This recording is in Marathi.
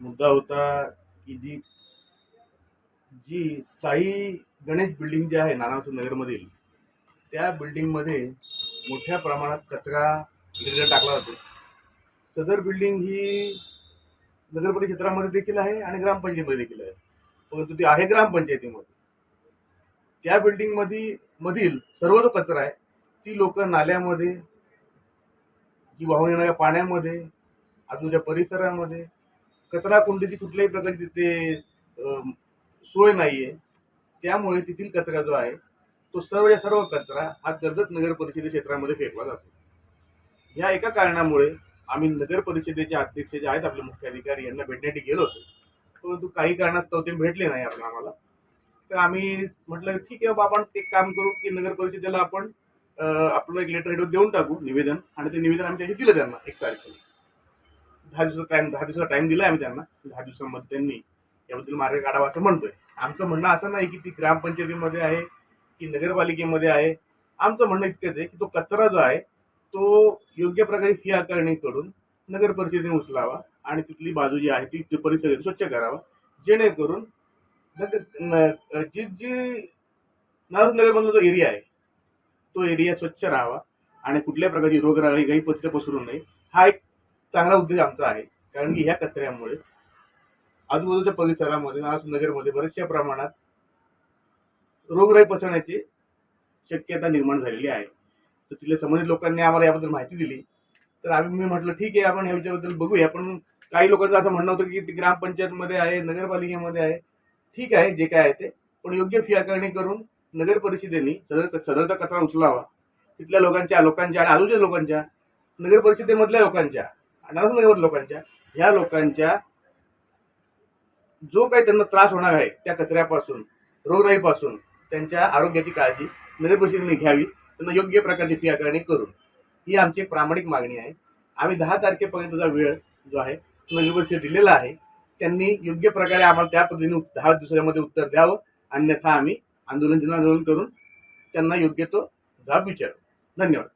मुद्दा होता की जी जी साई गणेश बिल्डिंग जी आहे नानावती नगरमधील त्या बिल्डिंगमध्ये मोठ्या प्रमाणात कचरा इकडे टाकला जातो. सदर बिल्डिंग ही नगर क्षेत्रामध्ये देखील आहे आणि ग्रामपंचायतीमध्ये देखील आहे. परंतु ती आहे ग्रामपंचायतीमध्ये. त्या बिल्डिंगमध्ये मधील सर्व जो कचरा आहे ती लोक नाल्यामध्ये जी वाहून येणाऱ्या पाण्यामध्ये आजूबाजूच्या परिसरामध्ये कचरा कुंडीची कुठल्याही प्रकारची तिथे सोय नाही आहे त्यामुळे तेथील कचरा जो आहे तो सर्वच्या सर्व कचरा हा कर्जत नगर परिषदे क्षेत्रामध्ये फेकला जातो. या एका कारणामुळे आम्ही नगर परिषदेचे अध्यक्ष जे आहेत आपले मुख्य अधिकारी यांना भेटण्यासाठी गेलो होतो. परंतु काही कारणास्तव ते भेटले नाही आपण आम्हाला. तर आम्ही म्हटलं ठीक आहे बाबा आपण एक काम करू की नगर परिषदेला आपण आपलं एक लेटर हेडवर देऊन टाकू निवेदन. आणि ते निवेदन आम्ही त्याची दिलं त्यांना एक तारखेला. दहा दिवसाचा टाइम दहा दिवसाचा टाइम दिला आम्ही त्यांना. दहा दिवसामध्ये त्यांनी याबद्दल मार्ग काढावा असं म्हणतोय. आमचं म्हणणं असं नाही की ती ग्रामपंचायतीमध्ये आहे की नगरपालिकेमध्ये आहे. आमचं म्हणणं इतकंच आहे की तो कचरा जो आहे तो योग्य प्रकारे फी आकारणी करून नगर परिषदेने उचलावा आणि तिथली बाजू जी आहे ती परिसर स्वच्छ करावा. जेणेकरून नगर न- जी जी नगरमधला जो एरिया आहे तो एरिया स्वच्छ राहावा आणि कुठल्या प्रकारची रोगराई काही पत्र पसरू नये हा एक चांगला उद्देश आमचा आहे. कारण की ह्या कचऱ्यामुळे आजूबाजूच्या परिसरामध्ये नगरमध्ये बऱ्याचशा प्रमाणात रोगराई पसरण्याची शक्यता निर्माण झालेली आहे. तर तिथल्या संबंधित लोकांनी आम्हाला याबद्दल माहिती दिली. तर आम्ही मी म्हटलं ठीक आहे आपण ह्याच्याबद्दल बघूया. पण काही लोकांचं असं म्हणणं होतं की ती ग्रामपंचायतमध्ये आहे नगरपालिकेमध्ये आहे. ठीक आहे जे काय आहे ते. पण योग्य फी आकारणी करून नगर परिषदेने सदर सदरचा कचरा उचलावा. तिथल्या लोकांच्या लोकांच्या आणि आजूच्या लोकांच्या नगर परिषदेमधल्या लोकांच्या. आणि लोकांच्या ह्या लोकांच्या जो काही त्यांना त्रास होणार आहे त्या कचऱ्यापासून रोगराईपासून त्यांच्या आरोग्याची काळजी नगर परिषदेने घ्यावी त्यांना योग्य प्रकारची फी आकारणी करून. ही आमची एक प्रामाणिक मागणी आहे. आम्ही दहा तारखेपर्यंतचा वेळ जो आहे तो नगर परिषद दिलेला आहे त्यांनी योग्य प्रकारे आम्हाला त्या पद्धतीने दहा दिवसामध्ये उत्तर द्यावं अन्यथा आम्ही आंदोलन जनआंदोलन करून त्यांना योग्य तो जाब विचारू. धन्यवाद.